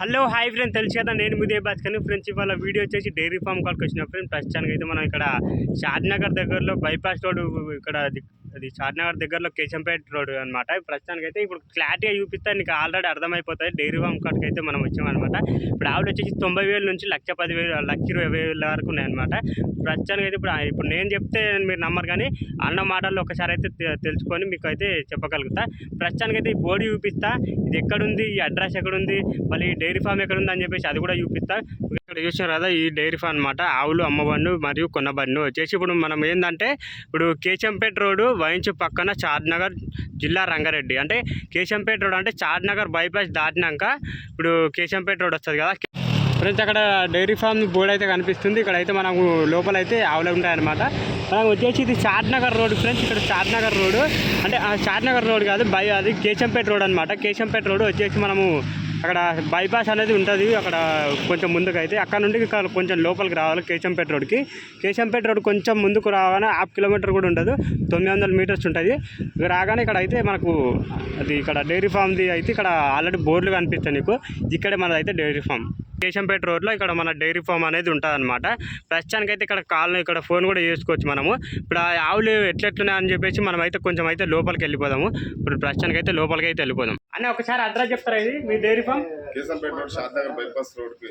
Hello hi friend. తెలుసు కదా నేను ముదే భాస్కర్ ఫ్రెండ్స్ ఇవాళ వీడియో వచ్చేసి డైరీ ఫామ్ కాల్కి వచ్చిన ఫ్రెండ్ ప్రస్తుతానికి అయితే మనం ఇక్కడ షాద్నగర్ దగ్గరలో బైపాస్ రోడ్ ఇక్కడ అది- అది దగ్గరలో కేశంపేట రోడ్ అనమాట ప్రస్తుతానికి అయితే ఇప్పుడు క్లారిటీగా చూపిస్తే నీకు ఆల్రెడీ అర్థమైపోతుంది. డైరీ ఫామ్ కాల్కి అయితే మనం వచ్చామన్నమాట. ఇప్పుడు ఆవిడ వచ్చేసి తొంభై వేల నుంచి లక్ష పది వేలు లక్ష ఇరవై వేల వరకు ఉన్నాయన్నమాట. ప్రస్తుతానికి అయితే ఇప్పుడు ఇప్పుడు నేను చెప్తే మీరు నమ్మరు కానీ అన్న మాటల్లో ఒకసారి అయితే తెలుసుకొని మీకు అయితే చెప్పగలుగుతా. ప్రస్తుతానికి అయితే ఈ బోర్డు చూపిస్తా. ఇది ఎక్కడుంది? ఈ అడ్రస్ ఎక్కడుంది? మళ్ళీ డైరీ ఫామ్ ఎక్కడుంది అని చెప్పేసి అది కూడా చూపిస్తా. ఇక్కడ చూసారు కదా ఈ డైరీ ఫామ్ అనమాట ఆవులు అమ్మబండు మరియు కొన్నబండు వచ్చేసి ఇప్పుడు మనం ఏంటంటే ఇప్పుడు కేశంపేట రోడ్డు వైంచు పక్కన చార్నగర్ జిల్లా రంగారెడ్డి. అంటే కేశంపేట రోడ్ అంటే చార్నగర్ బైపాస్ దాటినాక ఇప్పుడు కేశంపేట రోడ్ వస్తుంది కదా. ఫ్రెండ్స్ అక్కడ డైరీ ఫామ్ బోర్డు అయితే కనిపిస్తుంది. ఇక్కడ అయితే మనకు లోపల అయితే ఆవులు ఉంటాయన్నమాట. మనం వచ్చేసి ఇది చార్నగర్ రోడ్ ఫ్రెండ్స్. ఇక్కడ చార్నగర్ రోడ్ అంటే ఆ చార్నగర్ రోడ్ కాదు బై అది కేశంపేట రోడ్ అనమాట కేశంపేట రోడ్ వచ్చేసి మనము అక్కడ బైపాస్ అనేది ఉంటుంది. అక్కడ కొంచెం ముందుకు అయితే అక్కడ నుండి ఇక్కడ కొంచెం లోపలికి రావాలి కేశంపేట రోడ్కి కేశంపేట రోడ్ కొంచెం ముందుకు రాగానే హాఫ్ కిలోమీటర్ కూడా ఉండదు. తొమ్మిది వందల మీటర్స్ ఉంటుంది. రాగానే ఇక్కడ అయితే మనకు అది ఇక్కడ డైరీ ఫామ్ది అయితే ఇక్కడ ఆల్రెడీ బోర్డులు కనిపిస్తాయి నీకు. ఇక్కడే మనది అయితే డైరీ ఫామ్. కేశంపేట రోడ్లో ఇక్కడ మన డైరీ ఫామ్ అనేది ఉంటుంది అనమాట ప్రస్తుతానికి అయితే ఇక్కడ కాల్ ఇక్కడ ఫోన్ కూడా చేసుకోవచ్చు మనము. ఇప్పుడు ఆ ఆవులు ఎట్లెట్లున్నాయి అని చెప్పేసి మనం అయితే కొంచెం అయితే లోపలికి వెళ్ళిపోదాము. ఇప్పుడు ప్రస్తుతానికి అయితే లోపలికి అయితే వెళ్ళిపోదాం. అన్న ఒకసారి అడ్రస్ చెప్తారా ఇది? మీ dairy farm? Keshampet road Shadnagar bypass రోడ్కి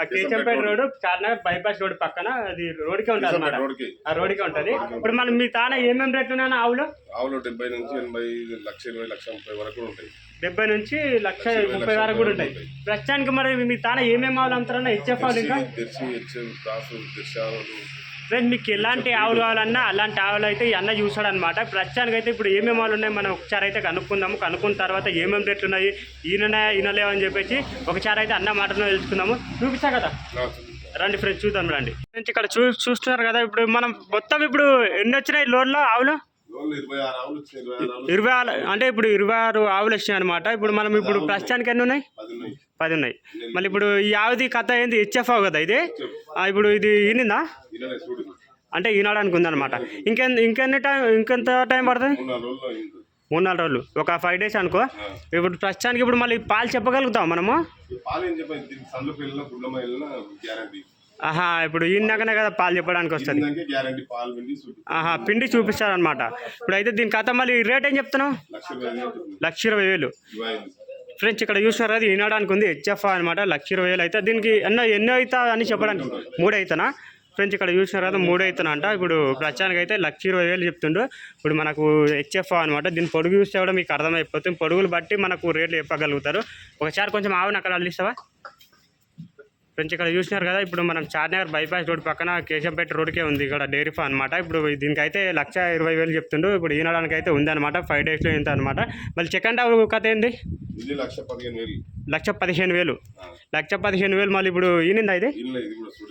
ఆ Keshampet road Charnagar bypass road పక్కన. అది రోడ్కే ఉంటుంది అనమాట రోడ్కి ఆ రోడ్కే ఉంటుంది. ఇప్పుడు మనం మీ తాన ఏమేమి రేట్లు ఉన్నాయన్న ఆవులు? ఆవులు డెబ్బై నుంచి ఎనభై లక్ష ఇరవై లక్ష ముప్పై వరకు ఉంటాయి. డెబ్బై నుంచి లక్ష ముప్పై వరకు కూడా ఉంటాయి. ప్రస్తుతానికి మరి మీ తాన ఏమేమి ఆవులు అమ్ముతారన్న హెచ్ఎఫ్ ఆవులు ఇంకా? ఫ్రెండ్ మీకు ఎలాంటి ఆవులు కావాలన్నా అలాంటి ఆవులు అయితే అన్న చూస్తాడు అనమాట ప్రస్తుతానికి అయితే ఇప్పుడు ఏమేమి ఆవులు ఉన్నాయి మనం ఒకసారి అయితే కనుక్కుందాము. కనుక్కున్న తర్వాత ఏమేమి రేట్లు ఉన్నాయి ఈయననే ఈయనలేవు అని చెప్పేసి ఒకసారి అయితే అన్న మాటలో తెలుసుకుందాము. చూపిస్తా కదా. రండి ఫ్రెండ్స్ చూద్దాం రండి. ఫ్రెండ్స్ ఇక్కడ చూ చూస్తున్నారు కదా ఇప్పుడు మనం మొత్తం ఇప్పుడు ఎన్ని వచ్చినాయి లోన్లో ఆవులు? ఇరవై ఆరు ఆవులు వచ్చినాయి ఇరవై ఆరు ఆవులు ఇరవై ఆరు అంటే ఇప్పుడు ఇరవై ఆరు ఆవులు వచ్చినాయి అనమాట ఇప్పుడు మనం ఇప్పుడు ప్రస్తుతానికి ఎన్ని ఉన్నాయి? పది ఉన్నాయి. మళ్ళీ ఇప్పుడు ఈ ఆవుది కథ ఏంది? హెచ్ఎఫ్ ఆవు కదా ఇది? ఇప్పుడు ఇది ఈనిందా అంటే ఈనాడానికి ఉందన్నమాట. ఇంకెన్ ఇంకెన్ని టైం ఇంకెంత టైం పడుతుంది? మూడు నాలుగు రోజులు ఒక ఫైవ్ డేస్ అనుకో. ఇప్పుడు ప్రస్తుతానికి ఇప్పుడు మళ్ళీ పాలు చెప్పగలుగుతాం మనము? పాలు ఏం చెప్పాలి? ఆహా ఇప్పుడు ఈనాకనే కదా పాలు చెప్పడానికి వస్తుంది. ఆహా పిండి చూపిస్తారనమాట ఇప్పుడు అయితే దీని కథ మళ్ళీ రేట్ ఏం చెప్తున్నావు? లక్ష ఇరవై వేలు ఫ్రెండ్స్ ఇక్కడ చూసినారు? అది ఈనాడానికి ఉంది హెచ్ఎఫ్ అనమాట లక్ష ఇరవై వేలు అయితే దీనికి ఎన్నో ఎన్నో అవుతా అని చెప్పడానికి. మూడు అవుతానా ఫ్రెండ్స్ ఇక్కడ చూసినారు? కదా మూడు అవుతానా అంట. ఇప్పుడు ప్రచారానికి అయితే లక్ష ఇరవై వేలు చెప్తుండు. ఇప్పుడు మనకు హెచ్ఎఫ్ అనమాట దీని పొడుగు చూస్తే కూడా మీకు అర్థమైపోతుంది. పొడుగులు బట్టి మనకు రేట్లు చెప్పగలుగుతారు. ఒకసారి కొంచెం ఆవును అక్కడ అల్లిస్తావా? ఫ్రెండ్స్ ఇక్కడ చూసినారు కదా ఇప్పుడు మనం చార్నగర్ బైపాస్ రోడ్ పక్కన కేశంపేట రోడ్కే ఉంది ఇక్కడ డైరీ ఫామ్ అనమాట ఇప్పుడు దీనికైతే లక్ష ఇరవై వేలు చెప్తుండు. ఇప్పుడు ఈనడానికి అయితే ఉందన్నమాట ఫైవ్ డేస్లో ఇంత అనమాట మళ్ళీ సెకండ్ హాఫ్ కథ ఏంది? లక్ష పదిహేను వేలు. లక్ష పదిహేను వేలు. మళ్ళీ ఇప్పుడు ఈనిందా ఇది?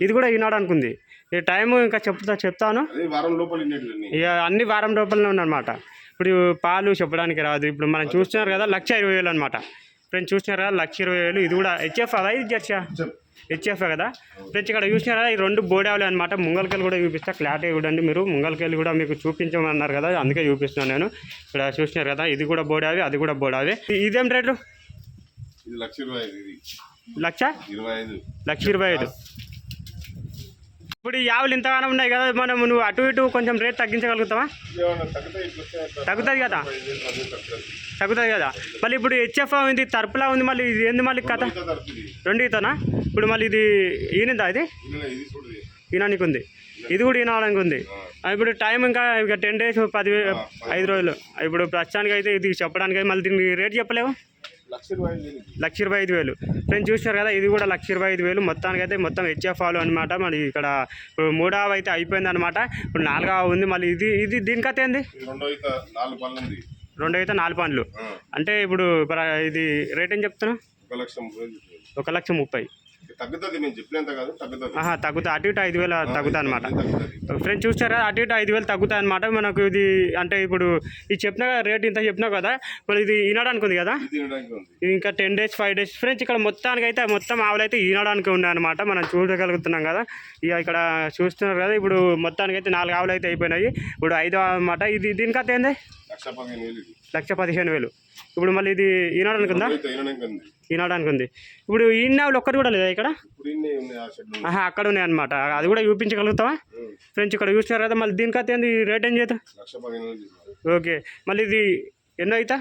ఇది కూడా ఈనాడానికి ఉంది ఈ టైం ఇంకా చెప్తా చెప్తాను. ఇక అన్ని వారం రూపాయలనే ఉందన్నమాట ఇప్పుడు పాలు చెప్పడానికి రాదు. ఇప్పుడు మనం చూస్తున్నారు కదా లక్ష ఇరవై వేలు అనమాట ఫ్రెండ్స్ చూస్తున్నారు కదా లక్ష ఇరవై వేలు. ఇది కూడా హెచ్ఎఫ్ అదా ఇది జర్సా? హెచ్ఎఫ్ కదా? ఫ్రెండ్స్ ఇక్కడ చూసినారు? కదా ఈ రెండు బోడావులు అనమాట ముంగల్కెళ్ళి కూడా చూపిస్తా. క్లారిటీ చూడండి మీరు. ముంగల్కెళ్ళి కూడా మీకు చూపించమన్నారు కదా? అందుకే చూపిస్తున్నాను నేను. ఇక్కడ చూసినారు కదా? ఇది కూడా బోడావి అది కూడా బోడావి ఇదేం రేటు? లక్ష ఇరవై ఐదు ఇది. లక్ష? ఇరవై ఐదు. లక్ష ఇరవై ఐదు. ఇప్పుడు ఈ ఆవులు ఇంతగానో ఉన్నాయి కదా మనం నువ్వు అటు ఇటు కొంచెం రేట్ తగ్గించగలుగుతావా? తగ్గుతుంది కదా? తగ్గుతుంది. కదా? మళ్ళీ ఇప్పుడు హెచ్ఎఫ్ ఉంది తరపులా ఉంది మళ్ళీ ఇది ఏంది మళ్ళీ కథ. రెండు ఈతనా ఇప్పుడు మళ్ళీ ఇది ఈనిందా ఇది. ఈనానికి ఉంది. ఇది కూడా ఈనాడానికి ఉంది. ఇప్పుడు టైం ఇంకా ఇక టెన్ డేస్ పది ఐదు రోజులు. ఇప్పుడు ప్రస్తుతానికి అయితే ఇది చెప్పడానికి మళ్ళీ దీనికి రేట్ చెప్పలేవు? లక్ష ఇరవై ఐదు వేలు. ఫ్రెండ్స్ చూసినారు కదా ఇది కూడా లక్ష ఇరవై ఐదు వేలు. మొత్తానికి అయితే మొత్తం హెచ్ఎఫ్ ఆలు అనమాట మరి ఇక్కడ మూడవ అయితే అయిపోయింది అనమాట ఇప్పుడు నాలుగవ ఉంది. మళ్ళీ ఇది ఇది దీనికైతే ఏంది? రెండో అయితే నాలుగు పనులు. ఆ, అంటే ఇప్పుడు ఇది రేట్ ఏం చెప్తున్నావు ఒక లక్ష ముప్పై. తగ్గుతుంది మేము చెప్పినంత కాదు తగ్గుతుంది. ఆహా తగ్గుతా అటు ఇటు ఐదు వేలు తగ్గుతా అనమాట ఫ్రెండ్స్ చూసారా అటు ఇటు ఐదు వేలు తగ్గుతాయి అనమాట మనకు ఇది అంటే ఇప్పుడు ఇది చెప్పిన రేట్ ఇంత చెప్పినా కదా మరి ఇది ఈనాడానికి ఉంది కదా? ఇది ఇంకా ten days five days friends ఇక్కడ మొత్తానికి అయితే మొత్తం ఆవులు అయితే ఈనడానికి ఉన్నాయి అనమాట మనం చూడగలుగుతున్నాం కదా. ఇక ఇక్కడ చూస్తున్నారు కదా ఇప్పుడు మొత్తానికి అయితే నాలుగు ఆవులు అయితే అయిపోయినాయి. ఇప్పుడు ఐదు అనమాట ఇది దీనికైతే ఏంది? లక్ష పదిహేను వేలు ఇది లక్ష పదిహేను వేలు. ఇప్పుడు మళ్ళీ ఇది ఈనాడానికి ఉందా ఈనాడానికి ఉంది ఇప్పుడు ఈ నావులు ఒక్కటి కూడా లేదా ఇక్కడ? ఆహా అక్కడ ఉన్నాయి అనమాట అది కూడా చూపించగలుగుతావా? ఫ్రెండ్స్ ఇక్కడ చూసినారు కదా మళ్ళీ దీనికి అయితే ఏంది? రేట్ ఏం తీసుకున్నాం. ఓకే. మళ్ళీ ఇది ఎన్నో అవుతా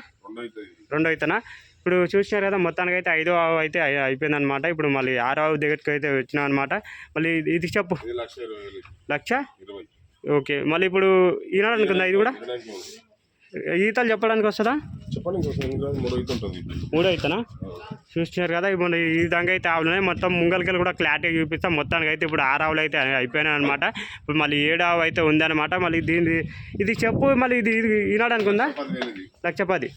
రెండు అవుతానా ఇప్పుడు చూసినారు కదా మొత్తానికి అయితే ఐదో ఆవు అయితే అయి- అయిపోయిందన్నమాట ఇప్పుడు మళ్ళీ ఆరో ఆవు దగ్గరికి అయితే వచ్చినాం అనమాట మళ్ళీ ఇది- చెప్పు. లక్ష ఓకే. మళ్ళీ ఇప్పుడు ఈనాడు అనుకుందా ఇది కూడా. ఈతలు చెప్పడానికి వస్తుందా? మూడు అవుతానా చూస్తున్నారు కదా ఇప్పుడు ఈ విధంగా అయితే ఆవులు ఉన్నాయి. మొత్తం ముంగలికలు కూడా క్లారిటీ చూపిస్తాం. మొత్తానికి అయితే ఇప్పుడు ఆరు ఆవులు అయితే అయిపోయినాయి అనమాట ఇప్పుడు మళ్ళీ ఏడు ఆవు అయితే ఉందన్నమాట. మళ్ళీ దీని ఇది చెప్పు మళ్ళీ ఇది ఇది పదివేలు ఇది. లక్ష పది.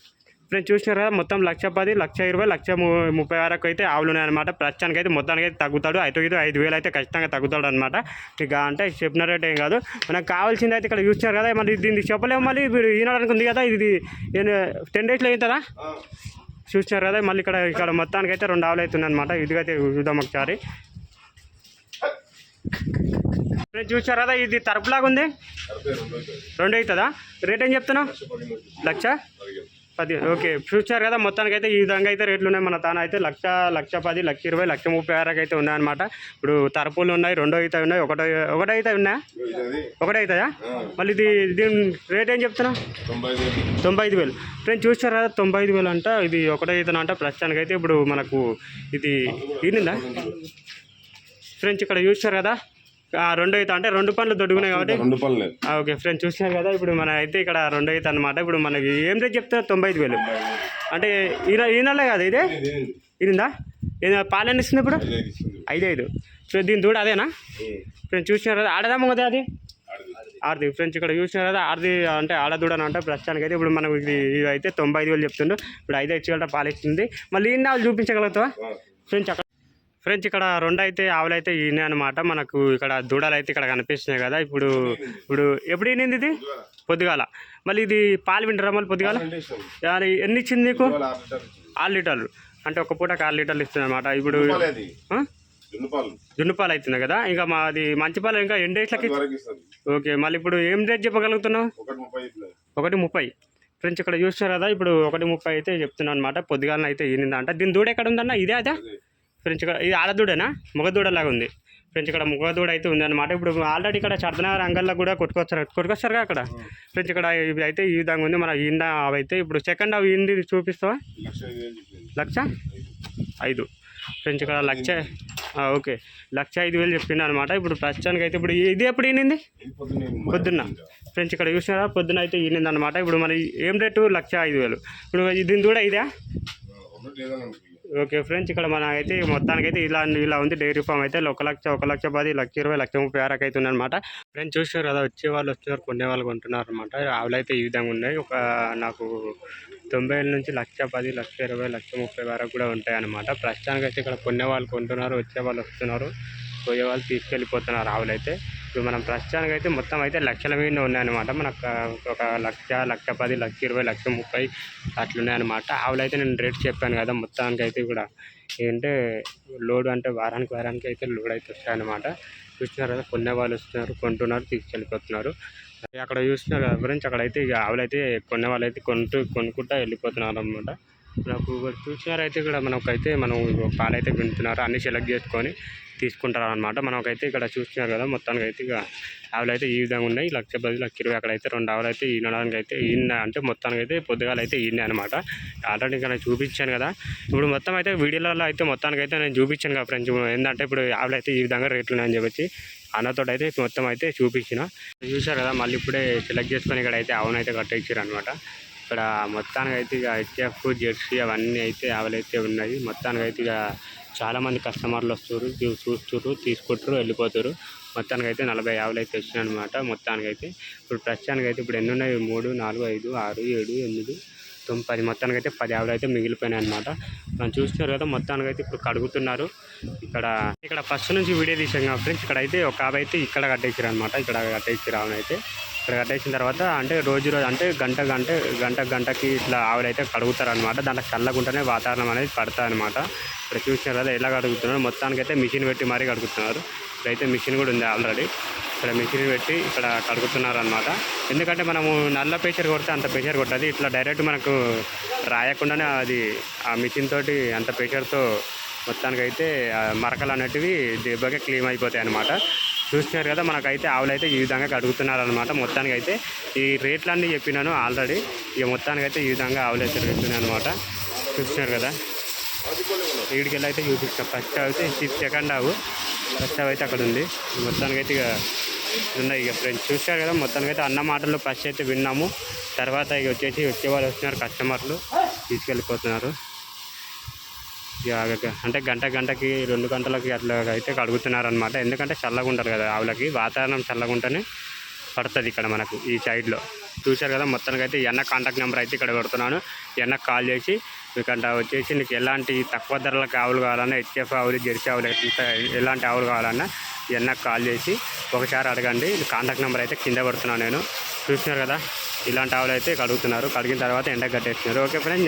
ఫ్రెండ్స్ చూసినారు? కదా మొత్తం లక్ష పది లక్ష ఇరవై లక్ష ము- ముప్పై వరకు అయితే ఆవులు ఉన్నాయన్నమాట. ప్రస్తుతానికి అయితే మొత్తానికి అయితే తగ్గుతాడు. అయితే ఇది ఐదు వేలు అయితే ఖచ్చితంగా తగ్గుతాడు అనమాట ఇక అంటే చెప్పిన రేట్ ఏం కాదు. మనకు కావాల్సింది అయితే ఇక్కడ చూసినారు కదా మళ్ళీ దీనికి చెప్పలేము. మళ్ళీ ఇప్పుడు ఈనాడు ఉంది కదా ఇది టెన్ డేస్లో అవుతుందా చూసినారు కదా మళ్ళీ ఇక్కడ ఇక్కడ మొత్తానికి అయితే రెండు ఆవులు అవుతుంది అనమాట ఇదిగా అయితే చూద్దాం ఒకసారి. ఫ్రెండ్స్ చూసారు కదా ఇది తరపులాగా ఉంది? రెండు రెండు అవుతుందా? రేట్ ఏం చెప్తున్నావు? లక్ష? పది ఓకే. ఫ్యూచర్ కదా మొత్తానికి అయితే ఈ విధంగా అయితే రేట్లు ఉన్నాయి మన తాను అయితే. లక్ష లక్ష పది లక్ష ఇరవై లక్ష ముప్పై వరకు అయితే ఉన్నాయన్నమాట. ఇప్పుడు తరపులు ఉన్నాయి రెండో అయితే ఉన్నాయి ఒకటో ఒకటో అయితే ఉన్నాయా? ఒకటో అవుతుందా ఒకటే అవుతాయా మళ్ళీ ఇది దీని రేట్ ఏం చెప్తున్నా తొంభై ఐదు వేలు. ఫ్రెండ్స్ చూసారు కదా తొంభై ఐదు వేలు అంట ఇది ఒకటో అయితే అంట. ప్రస్తుతానికి అయితే ఇప్పుడు మనకు ఇది ఈనిందా? ఫ్రెండ్స్ ఇక్కడ చూసారు కదా రెండో అయితే అంటే రెండు పనులు దొడుకున్నాయి కాబట్టి రెండు పనులు ఓకే ఫ్రెండ్స్ చూసినారు కదా ఇప్పుడు మన అయితే ఇక్కడ రెండో అయితే అనమాట ఇప్పుడు మనకి ఏం రేట్ చెప్తారు తొంభై ఐదు వేలు. అంటే ఈయన ఈయనలే కదా ఇదే? ఇది ఇది. ఈయనదా ఈయన పాలు ఎన్ని ఇస్తుంది ఇప్పుడు? ఐదు ఐదు సో దీని దూడ అదేనా? ఉం. ఫ్రెండ్స్ చూసినారు కదా ఆడదా మొగదే అది. ఆడది. ఫ్రెండ్స్ ఇక్కడ చూసినారు కదా ఆడది అంటే ఆడదూడని అంటే ప్రస్తుతానికి అయితే ఇప్పుడు మనకు ఇది ఇది అయితే తొంభై ఐదు వేలు చెప్తుండు. ఇప్పుడు ఐదు ఇచ్చి పాలు ఇస్తుంది మళ్ళీ ఆవులు చూపించగలుగుతావా? ఫ్రెండ్స్ అక్కడ ఫ్రెండ్స్ ఇక్కడ రెండు అయితే ఆవులు అయితే ఈయన అనమాట మనకు ఇక్కడ దూడలు అయితే ఇక్కడ కనిపిస్తున్నాయి కదా. ఇప్పుడు ఇప్పుడు ఎప్పుడు ఈనింది ఇది. పొద్దుగాల. మళ్ళీ ఇది పాలు వింటారా మళ్ళీ పొద్దుగాల? ఎన్ని ఇచ్చింది నీకు? ఆరు లీటర్లు అంటే ఒక పూటకు ఆరు లీటర్లు ఇస్తుంది అనమాట ఇప్పుడు జున్ను పాలే అది ఆ? జున్ను పాలు జున్ను పాలు అవుతుంది కదా. ఇంకా మాది మంచి పాలు ఇంకా ఎన్ని డేట్లకి ఓకే మళ్ళీ ఇప్పుడు ఏం రేట్ చెప్పగలుగుతున్నావు? ఒకటి ముప్పై ఫ్రెండ్స్ ఇక్కడ చూస్తున్నారు కదా ఇప్పుడు ఒకటి ముప్పై అయితే చెప్తున్నాను అనమాట పొద్దుగాలన అయితే ఈనిందా అంటే దీని దూడ ఎక్కడ ఉందన్న? ఇదే అదే. ఫ్రెండ్స్ ఇక్కడ ఇది ఆడదూడేనా? మగదూడలాగా ఉంది. ఫ్రెండ్స్ ఇక్కడ మగదూడ అయితే ఉంది అనమాట ఇప్పుడు ఆల్రెడీ ఇక్కడ చర్దనగర్ అంగల్లో కూడా కొట్టుకొస్తారు కొట్టుకొస్తారు అక్కడ? ఫ్రెండ్స్ ఇక్కడ ఇవి అయితే ఈ విధంగా ఉంది. మన ఈండా అవి అయితే ఇప్పుడు సెకండ్ అవి ఇంది చూపిస్తావా? లక్ష ఐదు. ఫ్రెంచ్ ఫ్రెండ్స్ ఇక్కడ లక్ష ఓకే. లక్ష ఐదు వేలు చెప్పిండు అనమాట ఇప్పుడు ప్రస్తుతానికి అయితే ఇప్పుడు ఇది ఎప్పుడు ఈనింది? పొద్దున్న. ఫ్రెండ్స్ ఇక్కడ చూసినారా? పొద్దున అయితే ఈనింది అనమాట ఇప్పుడు మరి ఏం రేటు? లక్ష ఐదు వేలు. ఇప్పుడు దీని కూడా ఇదే? ఓకే ఫ్రెండ్స్ ఇక్కడ మన అయితే మొత్తానికి అయితే ఇలా ఇలా ఉంది. డైరీ ఫామ్ అయితే ఒక లక్ష ఒక లక్ష పది లక్ష ఇరవై లక్ష ముప్పై వరకు అయితే ఉందన్నమాట. ఫ్రెండ్స్ చూసారు కదా వచ్చే వాళ్ళు వస్తున్నారు కొనే వాళ్ళు కొంటున్నారు అనమాట ఆవులు అయితే ఈ విధంగా ఉన్నాయి. ఒక నాకు తొంభై ఏళ్ళ నుంచి లక్ష పది లక్ష ఇరవై లక్ష ముప్పై వరకు కూడా ఉంటాయి అనమాట ప్రస్తుతానికి అయితే ఇక్కడ కొనే వాళ్ళు కొంటున్నారు వచ్చే వాళ్ళు వస్తున్నారు. పోయే వాళ్ళు తీసుకెళ్ళిపోతున్నారు ఆవులు అయితే. ఇప్పుడు మనం ప్రస్తుతానికి అయితే మొత్తం అయితే లక్షల మీద ఉన్నాయన్నమాట. మనకు ఒక లక్ష లక్ష పది లక్ష ఇరవై లక్ష ముప్పై అట్లున్నాయన్నమాట. ఆవులు ఆవులైతే నేను రేట్ చెప్పాను కదా మొత్తానికి అయితే కూడా. ఏంటంటే లోడ్ అంటే వారానికి వారానికి అయితే లోడ్ అయితే వస్తాయన్నమాట. చూస్తున్నారు కదా కొనే వాళ్ళు వస్తున్నారు కొంటున్నారు తీసుకెళ్ళిపోతున్నారు. అక్కడ చూస్తున్నారు కదా అక్కడైతే ఇక ఆవులైతే అయితే వాళ్ళు అయితే కొంటూ కొనుక్కుంటా వెళ్ళిపోతున్నారు అనమాట నాకు చూసినారైతే ఇక్కడ మనకైతే మనం పాలైతే పిండుతున్నారు వింటున్నారు అన్ని సెలెక్ట్ చేసుకొని తీసుకుంటారు అనమాట మనకైతే ఇక్కడ చూస్తున్నారు కదా మొత్తానికి అయితే ఇక ఆవులు అయితే ఈ విధంగా ఉన్నాయి. లక్ష పది లక్ష ఇరవై అక్కడ అయితే రెండు ఆవులు అయితే ఈనడానికి అయితే ఈయన అంటే మొత్తానికి అయితే పొద్దుగాల అయితే ఈనాయి అనమాట ఆల్రెడీ ఇక్కడ చూపించాను కదా. ఇప్పుడు మొత్తం అయితే వీడియోలలో అయితే మొత్తానికి అయితే నేను చూపించాను కదా ఫ్రెండ్స్. ఏంటంటే ఇప్పుడు ఆవులు అయితే ఈ విధంగా రేట్లు ఉన్నాయని చెప్పి అన్నతో అయితే మొత్తం అయితే చూపించిన. చూశారు కదా మళ్ళీ ఇప్పుడే సెలెక్ట్ చేసుకొని ఇక్కడ అయితే ఆవునైతే కట్టించారు అనమాట ఇక్కడ మొత్తానికి అయితే ఇక హెచ్ఎఫ్ జెర్సీ అవన్నీ అయితే ఆవులు ఉన్నాయి. మొత్తానికి అయితే ఇక చాలామంది కస్టమర్లు వస్తారు చూస్తారు తీసుకుంటారు వెళ్ళిపోతారు మొత్తానికి అయితే నలభై యాభై అయితే వచ్చినాయి అనమాట మొత్తానికి అయితే ఇప్పుడు ప్రస్తుతానికి అయితే ఇప్పుడు ఎన్ని ఉన్నాయి? మూడు నాలుగు ఐదు ఆరు ఏడు ఎనిమిది తొమ్మిది పది మొత్తానికి అయితే పది ఆవులు అయితే మిగిలిపోయినాయి అనమాట మనం చూస్తున్నారు కదా మొత్తానికి అయితే ఇప్పుడు కడుగుతున్నారు. ఇక్కడ ఇక్కడ ఫస్ట్ నుంచి వీడియో తీసాం కదా ఫ్రెండ్స్ ఇక్కడ అయితే ఒక ఆవు అయితే ఇక్కడ కట్టేసారు అనమాట ఇక్కడ కట్టేసారు ఆవును అయితే ఇక్కడ కట్టేసిన తర్వాత అంటే రోజు రోజు అంటే గంట గంట గంట గంటకి ఇట్లా ఆవిడ అయితే కడుగుతారు అనమాట దాంట్లో చల్లకుంటేనే వాతావరణం అనేది పడతా అనమాట ఇక్కడ చూసిన కదా ఎలా కడుగుతున్నారు? మొత్తానికి అయితే మిషన్ పెట్టి మరీ కడుగుతున్నారు. ఇక్కడైతే మిషన్ కూడా ఉంది ఆల్రెడీ ఇక్కడ మిషన్ పెట్టి ఇక్కడ కడుగుతున్నారు అనమాట ఎందుకంటే మనము నల్ల ప్రెషర్ కొడితే అంత ప్రెషర్ కొట్టదు. ఇట్లా డైరెక్ట్ మనకు రాయకుండానే అది ఆ మిషన్ తోటి అంత ప్రెషర్తో మొత్తానికైతే ఆ మరకలు అనేటివి దెబ్బగా క్లీన్ అయిపోతాయి అనమాట చూస్తున్నారు కదా మనకైతే ఆవులైతే ఈ విధంగా కడుగుతున్నారు అనమాట మొత్తానికి అయితే ఈ రేట్లన్నీ చెప్పినాను ఆల్రెడీ. ఇక మొత్తానికి అయితే ఈ విధంగా ఆవులు అయితే కడుగుతున్నాయి అనమాట చూస్తున్నారు కదా. వీడికెళ్ళి అయితే చూపిస్తాం. ఫస్ట్ అయితే సెకండ్ ఆవు. ఫస్ట్ ఆవు అయితే అక్కడ ఉంది. మొత్తానికి అయితే ఇక ఉన్నాయి. ఇక ఫ్రెండ్స్ చూశారు కదా మొత్తానికి అయితే అన్న మాటలు ఫస్ట్ అయితే విన్నాము. తర్వాత ఇక వచ్చేసి వచ్చే వాళ్ళు వస్తున్నారు కస్టమర్లు తీసుకెళ్ళిపోతున్నారు. ఇక అంటే గంట గంటకి రెండు గంటలకి అట్లా అయితే కడుగుతున్నారు అనమాట ఎందుకంటే చల్లగా ఉంటారు కదా ఆవులకి. వాతావరణం చల్లగా ఉంటేనే పడుతుంది ఇక్కడ మనకు ఈ సైడ్లో. చూశారు కదా మొత్తానికి అయితే ఎన్న కాంటాక్ట్ నెంబర్ అయితే ఇక్కడ పెడుతున్నాను. ఎన్నకు కాల్ చేసి మీకంట వచ్చేసి నీకు ఎలాంటి తక్కువ ధరలకు ఆవులు కావాలన్నా హెచ్ఎఫ్ ఆవులు జెర్సీ ఆవులు ఎలాంటి ఆవులు కావాలన్నా ఎన్నకు కాల్ చేసి ఒకసారి అడగండి. కాంటాక్ట్ నెంబర్ అయితే కింద పెడుతున్నాను నేను. చూసినారు కదా ఇలాంటి ఆవులు అయితే కడుగుతున్నారు. కడిగిన తర్వాత ఎండ కట్టేస్తున్నారు. Okay friends